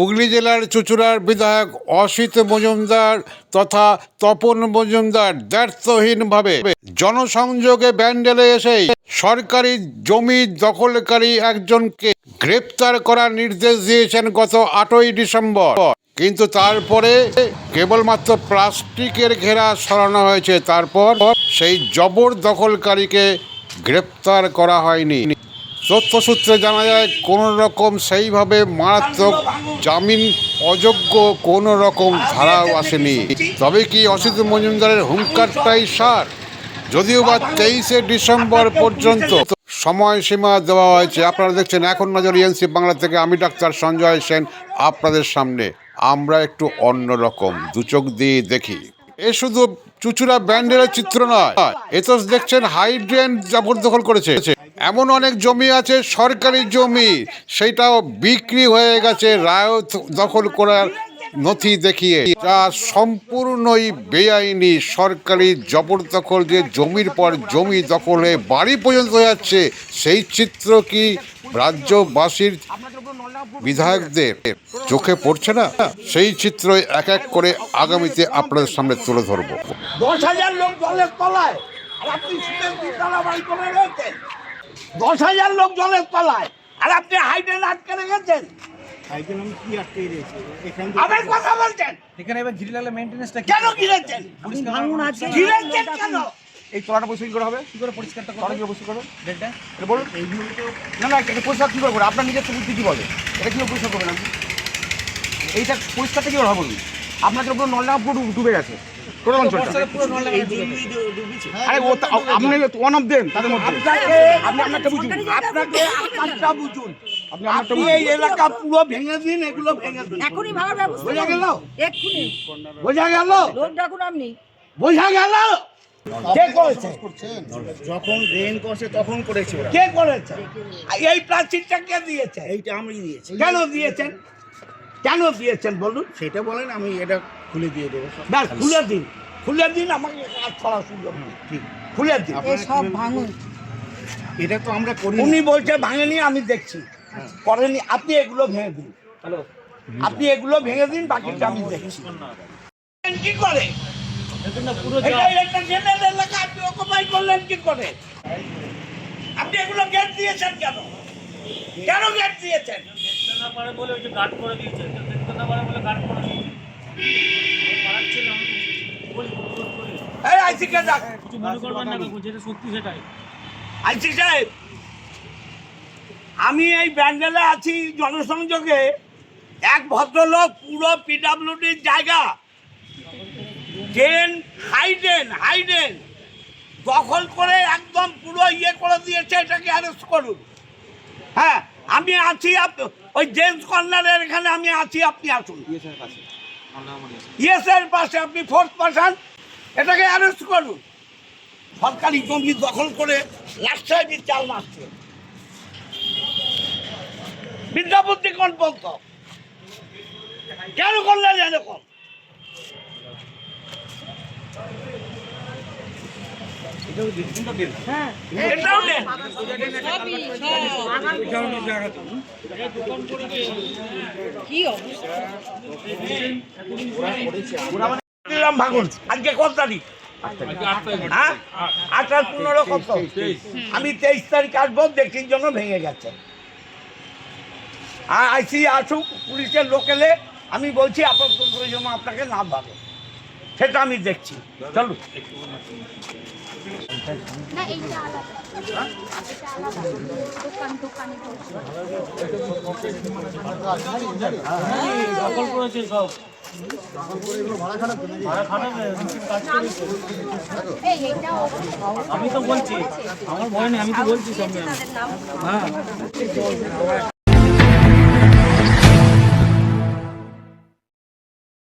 হুগলি জেলার চুচুড়ার বিধায়ক অসিত মজুমদার তথা তপন মজুমদার দ্ব্যর্থহীনভাবে জনসংযোগে ব্যান্ডেলে এসে সরকারি জমি দখলকারী একজনকে গ্রেপ্তার করার নির্দেশ দিয়েছেন গত আটই ডিসেম্বর। কিন্তু তারপরে কেবলমাত্র প্লাস্টিকের ঘেরা সরানো হয়েছে। তারপর সেই জবর দখলকারীকে গ্রেপ্তার করা হয়নি। তথ্যসূত্রে জানা যায় কোনো রকম সেইভাবে মারাত্মক জামিন অযোগ্য কোনো রকম ধারাও আসেনি। তবে কি অসিত মজুমদারের হুঙ্কারটাই সার? যদিও বা তেইশে ডিসেম্বর পর্যন্ত সময়সীমা দেওয়া হয়েছে, আপনারা দেখছেন এখন নজর ইএনসি বাংলা থেকে, আমি ডাক্তার সঞ্জয় সেন, আপনাদের সামনে। আমরা একটু অন্যরকম দু চোখ দিয়ে দেখি। এ শুধু চুচুড়া ব্যান্ডের চিত্র নয়, এ তো দেখছেন হাইড্রেন জবরদখল করেছে। এমন অনেক জমি আছে, সরকারি জমি, সেটাও বিক্রি হয়ে গেছে রায়ত দখল করার নথি দেখিয়ে। যা সম্পূর্ণই বেআইনি সরকারি জবরদখল যে জমির পর জমি দখল বাড়ি পর্যন্ত যাচ্ছে, সেই চিত্র কি রাজ্যবাসীর বিধায়কদের চোখে পড়ছে না? সেই চিত্র এক এক করে আগামীতে আপনাদের সামনে তুলে ধরবো। দশ হাজার লোক জলের তলায়, আর আপনি বাড়ি দশ হাজার লোক জলের তলায়। আর আপনি হাইডেন আটকে রেখেছেন আমি কি আটকে দিয়েছি এখান আবার কথা বলছেন? এখানে এবার ঘিরে লাগলে মেনটেন্যান্সটা কেন গিরেছেন ভাঙুন আছে গিরেছেন কেন? এই তলাটা পরিষ্কার কি করে হবে। কি করে পরিষ্কারটা করবে? কি পরিষ্কার করবে ডেটটা? এটা বলুন। এইগুলো না না এটা পরিষ্কার কি করে আপনার নিজের তো বুদ্ধি কি বলে? এটা কি পরিষ্কার করবেন আপনি? এইটা পরিষ্কারটা কি হবে বলুন? আপনার তো পুরো নলডাঙ্গা পুরো ডুবে- গেছে টোটাল অঞ্চলটা। এই জন্যই ডু- ডুবেছে আরে ও আপনি ওয়ান অফ দেম তাদের মধ্যে। আপনি আপনারটা বুঝুন। আপনাকে আপনারটা বুঝুন। আপনি আপনারটা আপনি বুঝুন এই এলাকা পুরো ভেঙে দিন এগুলো ভেঙে দিন। এখনই ভাঙার ব্যবস্থা বোঝা গেল? এক্ষুনি। বোঝা গেল? লোক ডাকুন আপনি। বোঝা গেল? কে করেছে? যখন ড্রেন করছে তখন করেছে কে করেছে? এই প্লাস্টিকটা কে দিয়েছে? এইটা আমি দিয়েছি। কেন দিয়েছেন? কেন দিয়েছেন বলুন? সেটা বলেন আমি এটা খুলে দিয়ে দেবো। ব্যাস খুলে দিন খুলে দিন আমাকে কাজ করা সুযোগ ঠিক। খুলে দিন। সব ভাঙুন। এটা তো আমরা করি উনি বলছে ভাঙেনি আমি দেখছি। করেনি আপনি এগুলো ভেঙে দিন। হ্যালো। আপনি এগুলো ভেঙে দিন বাকিটা আমি দেখছি। কি করে? এটা একটা জেনারেল এলাকা আপনি অকুপাই করলেন কি করে? আপনি এগুলো গেট দিয়েছেন কেন? কেন গেট দিয়েছেন? না পারে বলে ওই যে গার্ড করে দিয়েছে। কেউ দেখতে না পারে বলে গার্ড করে দিয়েছে। পাড়ার ছেলে আমি বলি প্রতিরোধ করি। এই আইসি ডাক কিছু মনে করবেন না যেটা সত্যি সেটাই। আইসি সাহেব আমি এই ব্যান্ডেলে আছি জনসংযোগে। এক ভদ্রলোক পুরো পিডাব্লিউডির জায়গা। ড্রেন হাইডেন হাইডেন দখল করে একদম পুরো ইয়ে করে দিয়েছে এটাকে অ্যারেস্ট করুন। হ্যাঁ আমি আছি ওই জেন্টস কর্নারের এখানে আমি আছি আপনি আসুন। ইয়েসের পাশে। আপনি ফোর্থ পার্সন এটাকে অ্যারেস্ট করুন। সরকারি জমি দখল করে রাজশাহী চাল মারছে বিদ্যাপতি কোন বলত? কেন করলেন এরকম? তারিখ? হ্যাঁ? আমি তেইশ তারিখ আসব দেখির জন্য ভেঙে গেছে। আর আইসি আসুক, পুলিশের লোক এলে আমি বলছি আপনার জন্য আপনাকে না ভাবে সেটা আমি দেখছি। বসে। দখল করেছে সব আমি তো বলছি। আমার ভয় নেই আমি তো বলছি সামনে হ্যাঁ।